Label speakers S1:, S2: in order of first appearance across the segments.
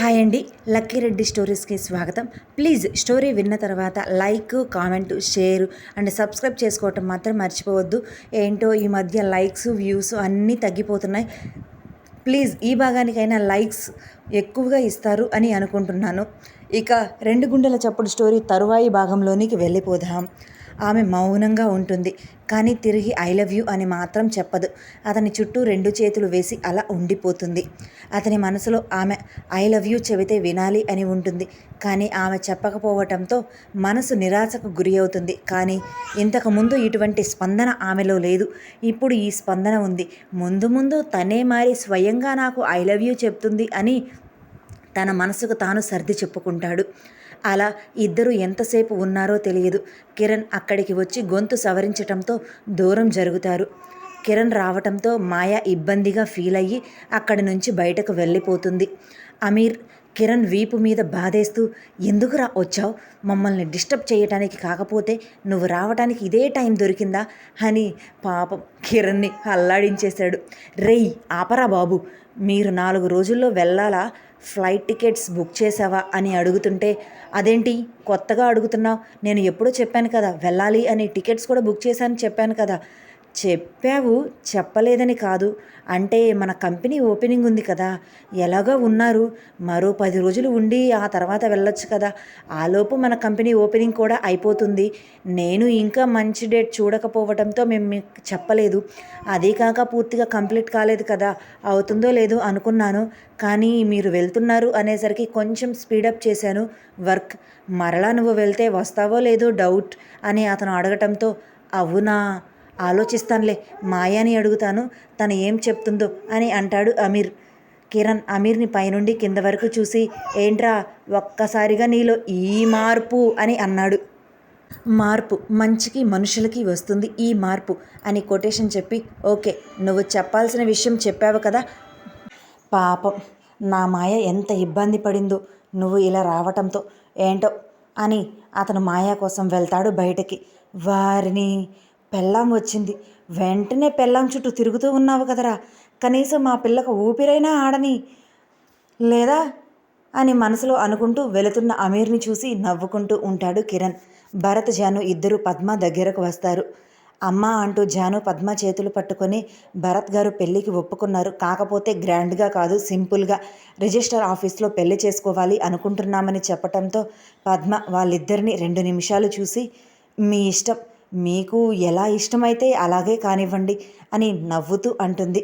S1: Hi అండి. Lucky Reddy స్టోరీస్కి స్వాగతం. Please story విన్న తర్వాత like comment share and subscribe చేసుకోవటం మాత్రం మర్చిపోవద్దు. ఏంటో ఈ మధ్య లైక్స్ వ్యూస్ అన్నీ తగ్గిపోతున్నాయి. ప్లీజ్ ఈ భాగానికైనా లైక్స్ ఎక్కువగా ఇస్తారు అని అనుకుంటున్నాను. ఇక రెండు గుండెల చప్పుడు స్టోరీ తరువాయి భాగంలోనికి వెళ్ళిపోదాం. ఆమె మౌనంగా ఉంటుంది. కానీ తిరిగి ఐ లవ్ యూ అని మాత్రం చెప్పదు. అతని చుట్టూ రెండు చేతులు వేసి అలా ఉండిపోతుంది. అతని మనసులో ఆమె ఐ లవ్ యూ చెబితే వినాలి అని ఉంటుంది. కానీ ఆమె చెప్పకపోవటంతో మనసు నిరాశకు గురి అవుతుంది. కానీ ఇంతకుముందు ఇటువంటి స్పందన ఆమెలో లేదు. ఇప్పుడు ఈ స్పందన ఉంది. ముందు ముందు తనే మారి స్వయంగా నాకు ఐ లవ్ యూ చెప్తుంది అని తన మనసుకు తాను సర్ది చెప్పుకుంటాడు. అలా ఇద్దరు ఎంతసేపు ఉన్నారో తెలియదు. కిరణ్ అక్కడికి వచ్చి గొంతు సవరించటంతో దూరం జరుగుతారు. కిరణ్ రావటంతో మాయ ఇబ్బందిగా ఫీల్ అయ్యి అక్కడి నుంచి బయటకు వెళ్ళిపోతుంది. అమీర్ కిరణ్ వీపు మీద బాధేస్తూ ఎందుకురా వచ్చావు? మమ్మల్ని డిస్టర్బ్ చేయటానికి కాకపోతే నువ్వు రావటానికి ఇదే టైం దొరికిందా? అని పాపం కిరణ్ని అల్లాడించేశాడు. రేయ్ ఆపరా బాబు. మీరు నాలుగు రోజుల్లో వెళ్ళాలా? ఫ్లైట్ టికెట్స్ బుక్ చేసావా అని అడుగుతుంటే అదేంటి? కొత్తగా అడుగుతున్నావు. నేను ఎప్పుడో చెప్పాను కదా వెళ్ళాలి అని టికెట్స్ కూడా బుక్ చేశాను చెప్పాను కదా. చెప్పావు చెప్పలేదని కాదు. అంటే మన కంపెనీ ఓపెనింగ్ ఉంది కదా. ఎలాగో ఉన్నారు. మరో పది రోజులు ఉండి ఆ తర్వాత వెళ్ళొచ్చు కదా. ఆలోపు మన కంపెనీ ఓపెనింగ్ కూడా అయిపోతుంది. నేను ఇంకా మంచి డేట్ చూడకపోవడంతో మేము మీకు చెప్పలేదు. అదే కాక పూర్తిగా కంప్లీట్ కాలేదు కదా. అవుతుందో లేదో అనుకున్నాను. కానీ మీరు వెళ్తున్నారు అనేసరికి కొంచెం స్పీడప్ చేశాను. వర్క్. మరలా నువ్వు వెళ్తే వస్తావో లేదో డౌట్ అని అతను అడగటంతో అవునా? ఆలోచిస్తానులే మాయాని అడుగుతాను తను ఏం చెప్తుందో అని అంటాడు అమీర్. కిరణ్ అమీర్ని పైనుండి కింద వరకు చూసి ఏంట్రా ఒక్కసారిగా నీలో ఈ మార్పు అని అన్నాడు. మార్పు మంచికి మనుషులకి వస్తుంది ఈ మార్పు అని కొటేషన్ చెప్పి ఓకే నువ్వు చెప్పాల్సిన విషయం చెప్పావు కదా పాపం నా మాయ ఎంత ఇబ్బంది పడిందో నువ్వు ఇలా రావటంతో ఏంటో అని అతను మాయా కోసం వెళ్తాడు బయటకి. వారిని పెళ్ళాం వచ్చింది. వెంటనే పెళ్ళాం చుట్టూ తిరుగుతూ ఉన్నావు కదరా. కనీసం మా పిల్లకు ఊపిరైనా ఆడని. లేదా? అని మనసులో అనుకుంటూ వెళుతున్న అమీర్ని చూసి నవ్వుకుంటూ ఉంటాడు కిరణ్. భరత్ జాను ఇద్దరు పద్మ దగ్గరకు వస్తారు. అమ్మ అంటూ జాను పద్మ చేతులు పట్టుకొని భరత్ గారు పెళ్ళికి ఒప్పుకున్నారు. కాకపోతే గ్రాండ్గా కాదు సింపుల్గా రిజిస్టర్ ఆఫీస్లో పెళ్ళి చేసుకోవాలి అనుకుంటున్నామని చెప్పటంతో పద్మ వాళ్ళిద్దరిని రెండు నిమిషాలు చూసి మీ ఇష్టం. మీకు ఎలా ఇష్టమైతే అలాగే కానివ్వండి అని నవ్వుతూ అంటుంది.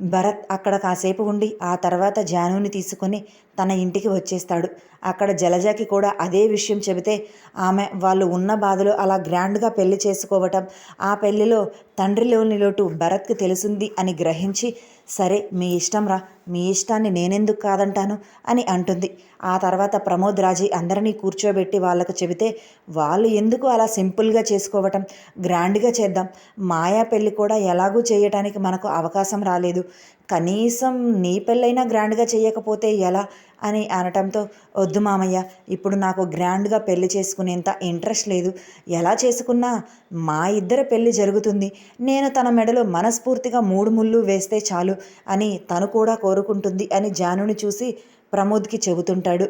S1: భరత్ అక్కడ కాసేపు ఉండి ఆ తర్వాత జానుని తీసుకొని తన ఇంటికి వచ్చేస్తాడు. అక్కడ జలజకి కూడా అదే విషయం చెబితే ఆమె వాళ్ళు ఉన్న బాధలో అలా గ్రాండ్గా పెళ్ళి చేసుకోవటం ఆ పెళ్ళిలో తండ్రిలోని లోటు భరత్కి తెలిసింది అని గ్రహించి సరే మీ ఇష్టం రా మీ ఇష్టాన్ని నేనెందుకు కాదంటాను? అని అంటుంది. ఆ తర్వాత ప్రమోద్ రాజీ అందరినీ కూర్చోబెట్టి వాళ్ళకు చెబితే వాళ్ళు ఎందుకు అలా సింపుల్గా చేసుకోవటం గ్రాండ్గా చేద్దాం? మాయా పెళ్ళి కూడా ఎలాగూ చేయటానికి మనకు అవకాశం రాలేదు. కనీసం నీ పెళ్ళైనా గ్రాండ్గా చేయకపోతే ఎలా? అని అనటంతో వద్దు మామయ్య ఇప్పుడు నాకు గ్రాండ్గా పెళ్ళి చేసుకునేంత ఇంట్రెస్ట్ లేదు. ఎలా చేసుకున్నా మా ఇద్దరి పెళ్ళి జరుగుతుంది. నేను తన మెడలో మనస్ఫూర్తిగా మూడు ముళ్ళు వేస్తే చాలు అని తను కూడా కోరుకుంటుంది అని జానుని చూసి ప్రమోద్కి చెబుతుంటాడు.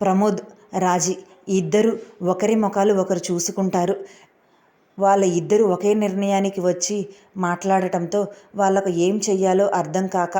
S1: ప్రమోద్ రాజీ ఇద్దరు ఒకరి ముఖాలు ఒకరు చూసుకుంటారు. వాళ్ళ ఇద్దరు ఒకే నిర్ణయానికి వచ్చి మాట్లాడటంతో వాళ్ళకు ఏం చెయ్యాలో అర్థం కాక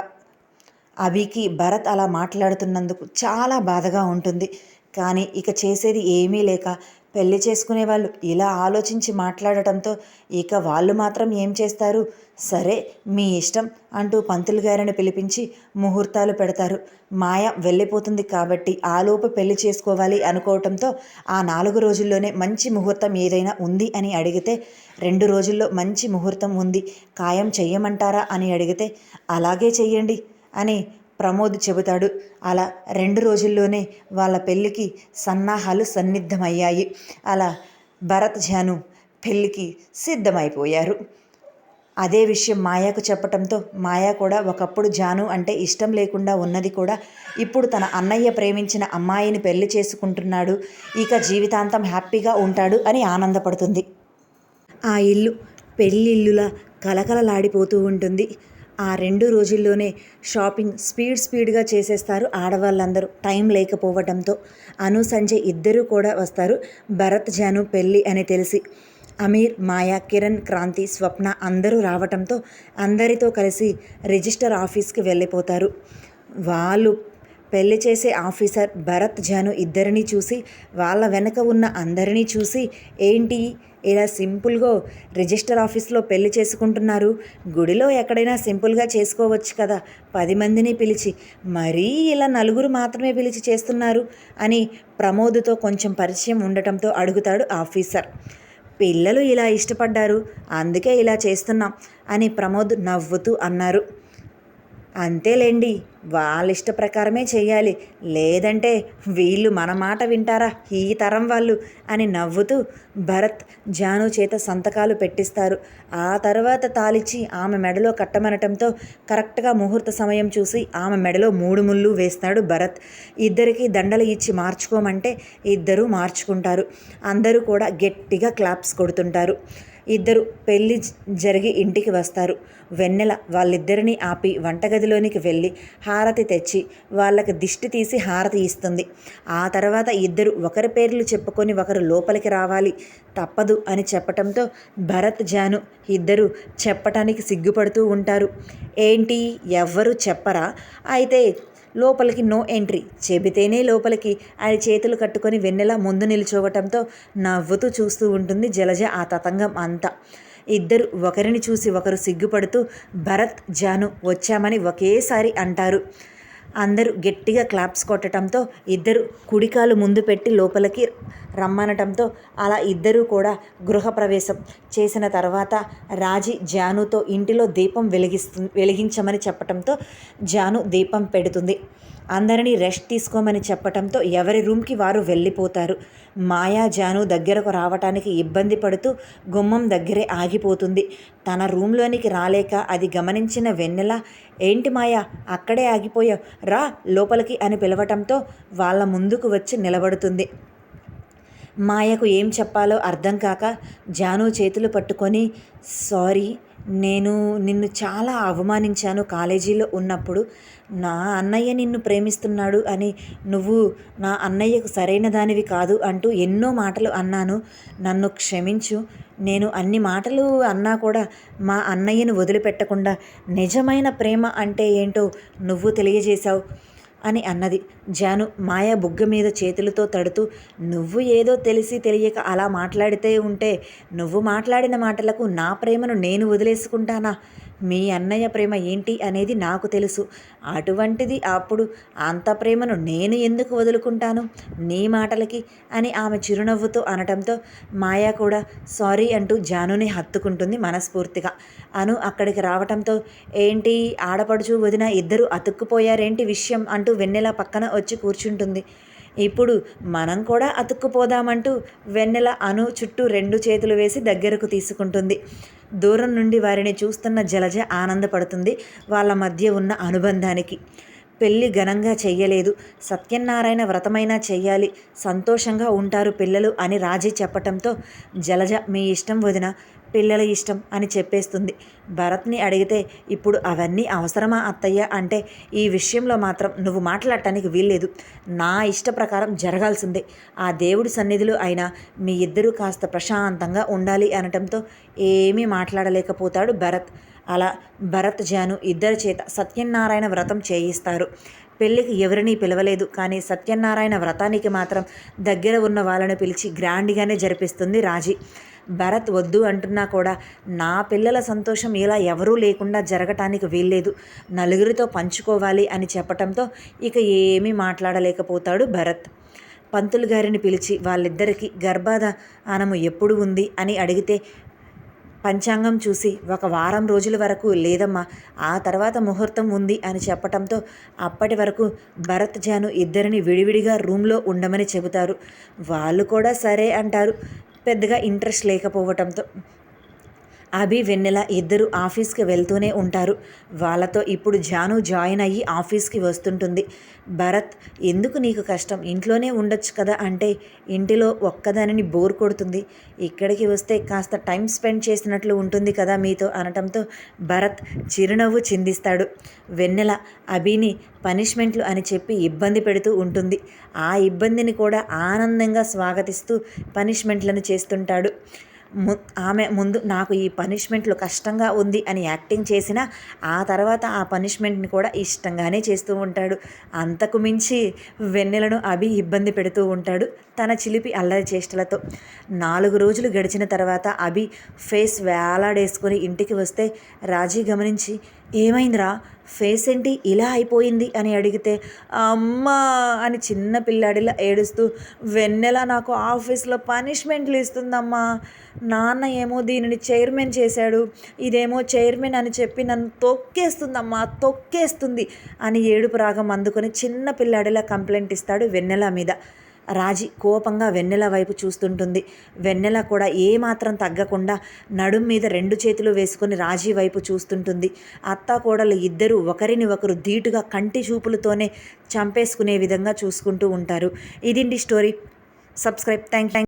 S1: అభికి భరత్ అలా మాట్లాడుతున్నందుకు చాలా బాధగా ఉంటుంది. కానీ ఇక చేసేది ఏమీ లేక పెళ్ళి చేసుకునే వాళ్ళు ఇలా ఆలోచించి మాట్లాడటంతో ఇక వాళ్ళు మాత్రం ఏం చేస్తారు? సరే మీ ఇష్టం అంటూ పంతులు గారిని పిలిపించి ముహూర్తాలు పెడతారు. మాయ వెళ్ళిపోతుంది కాబట్టి ఆలోపు పెళ్ళి చేసుకోవాలి అనుకోవటంతో ఆ నాలుగు రోజుల్లోనే మంచి ముహూర్తం ఏదైనా ఉంది అని అడిగితే రెండు రోజుల్లో మంచి ముహూర్తం ఉంది ఖాయం చెయ్యమంటారా అని అడిగితే అలాగే చెయ్యండి అని ప్రమోద్ చెబుతాడు. అలా రెండు రోజుల్లోనే వాళ్ళ పెళ్ళికి సన్నాహాలు సన్నిద్ధమయ్యాయి. అలా భరత్ జాను పెళ్ళికి సిద్ధమైపోయారు. అదే విషయం మాయాకు చెప్పటంతో మాయా కూడా ఒకప్పుడు జాను అంటే ఇష్టం లేకుండా ఉన్నది కూడా ఇప్పుడు తన అన్నయ్య ప్రేమించిన అమ్మాయిని పెళ్ళి చేసుకుంటున్నాడు. ఇక జీవితాంతం హ్యాపీగా ఉంటాడు అని ఆనందపడుతుంది. ఆ ఇల్లు పెళ్ళిళ్ళులా కలకలలాడిపోతూ ఉంటుంది. ఆ రెండు రోజుల్లోనే షాపింగ్ స్పీడ్ స్పీడ్గా చేసేస్తారు ఆడవాళ్ళందరూ. టైం లేకపోవడంతో అను సంజయ్ ఇద్దరూ కూడా వస్తారు భరత్ జాను పెళ్ళి అని తెలిసి. అమీర్ మాయా కిరణ్ క్రాంతి స్వప్న అందరూ రావటంతో అందరితో కలిసి రిజిస్టర్ ఆఫీస్కి వెళ్ళిపోతారు. వాళ్ళు పెళ్ళి చేసే ఆఫీసర్ భరత్ జాను ఇద్దరిని చూసి వాళ్ళ వెనక ఉన్న అందరినీ చూసి ఏంటి? ఇలా సింపుల్గా రిజిస్టర్ ఆఫీస్లో పెళ్ళి చేసుకుంటున్నారు. గుడిలో ఎక్కడైనా సింపుల్గా చేసుకోవచ్చు కదా పది మందిని పిలిచి. మరీ ఇలా నలుగురు మాత్రమే పిలిచి చేస్తున్నారు అని ప్రమోద్తో కొంచెం పరిచయం ఉండటంతో అడుగుతాడు ఆఫీసర్. పిల్లలు ఇలా ఇష్టపడ్డారు అందుకే ఇలా చేస్తున్నాం అని ప్రమోద్ నవ్వుతూ అన్నారు. అంతేలేండి. వాళ్ళ ఇష్ట ప్రకారమే చేయాలి లేదంటే వీళ్ళు మన మాట వింటారా? ఈ తరం వాళ్ళు అని నవ్వుతూ భరత్ జాను చేత సంతకాలు పెట్టిస్తారు. ఆ తర్వాత తాలిచ్చి ఆమె మెడలో కట్టమనటంతో కరెక్ట్గా ముహూర్త సమయం చూసి ఆమె మెడలో మూడు ముళ్ళు వేస్తాడు భరత్. ఇద్దరికి దండలు ఇచ్చి మార్చుకోమంటే ఇద్దరూ మార్చుకుంటారు. అందరూ కూడా గట్టిగా క్లాప్స్ కొడుతుంటారు. ఇద్దరు పెళ్ళి జరిగి ఇంటికి వస్తారు. వెన్నెల వాళ్ళిద్దరినీ ఆపి వంటగదిలోనికి వెళ్ళి హారతి తెచ్చి వాళ్ళకి దిష్టి తీసి హారతి ఇస్తుంది. ఆ తర్వాత ఇద్దరు ఒకరి పేర్లు చెప్పుకొని ఒకరు లోపలికి రావాలి. తప్పదు అని చెప్పటంతో భరత్ జాను ఇద్దరు చెప్పటానికి సిగ్గుపడుతూ ఉంటారు. ఏంటి? ఎవ్వరు చెప్పరా? అయితే లోపలికి నో ఎంట్రీ. చెబితేనే లోపలికి. ఆయన చేతులు కట్టుకొని వెన్నెలా ముందు నిల్చోవటంతో నవ్వుతూ చూస్తూ ఉంటుంది జలజ ఆ తతంగం అంతా. ఇద్దరు ఒకరిని చూసి ఒకరు సిగ్గుపడుతూ భరత్ జాను వచ్చామని ఒకేసారి అంటారు. అందరూ గట్టిగా క్లాప్స్ కొట్టడంతో ఇద్దరు కుడికాలు ముందు పెట్టి లోపలికి రమ్మనటంతో అలా ఇద్దరూ కూడా గృహప్రవేశం చేసిన తర్వాత రాజీ జానుతో ఇంటిలో దీపం వెలిగిస్తు వెలిగించమని చెప్పటంతో జాను దీపం పెడుతుంది. అందరినీ రెస్ట్ తీసుకోమని చెప్పటంతో ఎవరి రూమ్కి వారు వెళ్ళిపోతారు. మాయా జాను దగ్గరకు రావటానికి ఇబ్బంది పడుతూ గుమ్మం దగ్గరే ఆగిపోతుంది. తన రూమ్లోనికి రాలేక అది గమనించిన వెన్నెల ఏంటి మాయా? అక్కడే ఆగిపోయావు. రా లోపలికి అని పిలవటంతో వాళ్ళ ముందుకు వచ్చి నిలబడుతుంది. మాయకు ఏం చెప్పాలో అర్థం కాక జాను చేతులు పట్టుకొని సారీ నేను నిన్ను చాలా అవమానించాను కాలేజీలో ఉన్నప్పుడు. నా అన్నయ్య నిన్ను ప్రేమిస్తున్నాడు అని నువ్వు నా అన్నయ్యకు సరైన దానివి కాదు అంటూ ఎన్నో మాటలు అన్నాను. నన్ను క్షమించు. నేను అన్ని మాటలు అన్నా కూడా మా అన్నయ్యను వదిలిపెట్టకుండా నిజమైన ప్రేమ అంటే ఏంటో నువ్వు తెలియజేశావు. అని అన్నది. జాను మాయ బుగ్గ మీద చేతులతో తడుతూ నువ్వు ఏదో తెలిసి తెలియక అలా మాట్లాడితే ఉంటే నువ్వు మాట్లాడిన మాటలకు నా ప్రేమను నేను వదిలేసుకుంటానా? మీ అన్నయ్య ప్రేమ ఏంటి అనేది నాకు తెలుసు. అటువంటిది అప్పుడు అంత ప్రేమను నేను ఎందుకు వదులుకుంటాను? నీ మాటలకి అని ఆమె చిరునవ్వుతో అనటంతో మాయా కూడా సారీ అంటూ జానుని హత్తుకుంటుంది మనస్ఫూర్తిగా. అను అక్కడికి రావటంతో ఏంటి ఆడపడుచు వదిన ఇద్దరు అతుక్కుపోయారేంటి విషయం అంటూ వెన్నెల పక్కన వచ్చి కూర్చుంటుంది. ఇప్పుడు మనం కూడా అతుక్కుపోదామంటూ వెన్నెల అను చుట్టూ రెండు చేతులు వేసి దగ్గరకు తీసుకుంటుంది. దూరం నుండి వారిని చూస్తున్న జలజ ఆనందపడుతుంది. వాళ్ళ మధ్య ఉన్న అనుబంధానికి. పెళ్ళి ఘనంగా చెయ్యలేదు. సత్యనారాయణ వ్రతమైనా చెయ్యాలి. సంతోషంగా ఉంటారు పిల్లలు అని రాజీ చెప్పటంతో జలజ మీ ఇష్టం వదిన. పిల్లల ఇష్టం అని చెప్పేస్తుంది. భరత్ని అడిగితే ఇప్పుడు అవన్నీ అవసరమా అత్తయ్య? అంటే ఈ విషయంలో మాత్రం నువ్వు మాట్లాడటానికి వీల్లేదు. నా ఇష్ట ప్రకారం జరగాల్సిందే. ఆ దేవుడి సన్నిధులు అయినా మీ ఇద్దరూ కాస్త ప్రశాంతంగా ఉండాలి అనటంతో ఏమీ మాట్లాడలేకపోతాడు భరత్. అలా భరత్ జాను ఇద్దరి చేత సత్యనారాయణ వ్రతం చేయిస్తారు. పెళ్ళికి ఎవరినీ పిలవలేదు కానీ సత్యనారాయణ వ్రతానికి మాత్రం దగ్గర ఉన్న వాళ్ళను పిలిచి గ్రాండ్గానే జరిపిస్తుంది రాజీ. భరత్ వద్దు అంటున్నా కూడా నా పిల్లల సంతోషం ఇలా ఎవరూ లేకుండా జరగటానికి వీల్లేదు. నలుగురితో పంచుకోవాలి అని చెప్పటంతో ఇక ఏమీ మాట్లాడలేకపోతాడు భరత్. పంతులు గారిని పిలిచి వాళ్ళిద్దరికీ గర్భాధానము ఎప్పుడు ఉంది అని అడిగితే పంచాంగం చూసి ఒక వారం రోజుల వరకు లేదమ్మా ఆ తర్వాత ముహూర్తం ఉంది అని చెప్పటంతో అప్పటి వరకు భరత్ జాను ఇద్దరిని విడివిడిగా రూమ్లో ఉండమని చెబుతారు. వాళ్ళు కూడా సరే అంటారు. పెద్దగా ఇంట్రెస్ట్ లేకపోవటంతో అభి వెన్నెల ఇద్దరు ఆఫీస్కి వెళ్తూనే ఉంటారు. వాళ్ళతో ఇప్పుడు జాను జాయిన్ అయ్యి ఆఫీస్కి వస్తుంటుంది. భరత్ ఎందుకు నీకు కష్టం? ఇంట్లోనే ఉండొచ్చు కదా అంటే ఇంటిలో ఒక్కదానిని బోర్ కొడుతుంది. ఇక్కడికి వస్తే కాస్త టైం స్పెండ్ చేసినట్లు ఉంటుంది కదా మీతో అనటంతో భరత్ చిరునవ్వు చిందిస్తాడు. వెన్నెల అభిని పనిష్మెంట్లు అని చెప్పి ఇబ్బంది పెడుతూ ఉంటుంది. ఆ ఇబ్బందిని కూడా ఆనందంగా స్వాగతిస్తూ పనిష్మెంట్లను చేస్తుంటాడు. ఆమె ముందు నాకు ఈ పనిష్మెంట్లు కష్టంగా ఉంది అని యాక్టింగ్ చేసిన ఆ తర్వాత ఆ పనిష్మెంట్ని కూడా ఇష్టంగానే చేస్తూ ఉంటాడు. అంతకు మించి వెన్నెలను అభి ఇబ్బంది పెడుతూ ఉంటాడు. తన చిలిపి అల్లరి చేష్టలతో. నాలుగు రోజులు గడిచిన తర్వాత అభి ఫేస్ వేలాడేసుకొని ఇంటికి వస్తే రాజీ గమనించి ఏమైందిరా? ఫేస్ ఏంటి ఇలా అయిపోయింది? అని అడిగితే అమ్మా అని చిన్న పిల్లాడిలా ఏడుస్తూ వెన్నెల నాకు ఆఫీస్లో పనిష్మెంట్లు ఇస్తుందమ్మా. నాన్న ఏమో దీనిని చైర్మన్ చేశాడు. ఇదేమో చైర్మన్ అని చెప్పి నన్ను తొక్కేస్తుందమ్మా తొక్కేస్తుంది అని ఏడుపు రాగం అందుకొని చిన్న పిల్లాడిలా కంప్లైంట్ ఇస్తాడు వెన్నెల మీద. రాజీ కోపంగా వెన్నెల వైపు చూస్తుంటుంది. వెన్నెల కూడా ఏమాత్రం తగ్గకుండా నడుం మీద రెండు చేతులు వేసుకొని రాజీ వైపు చూస్తుంటుంది. అత్త కోడలు ఇద్దరూ ఒకరిని ఒకరు ధీటుగా కంటి చూపులతోనే చంపేసుకునే విధంగా చూసుకుంటూ ఉంటారు. ఇదింటి స్టోరీ. సబ్స్క్రైబ్. Thank thank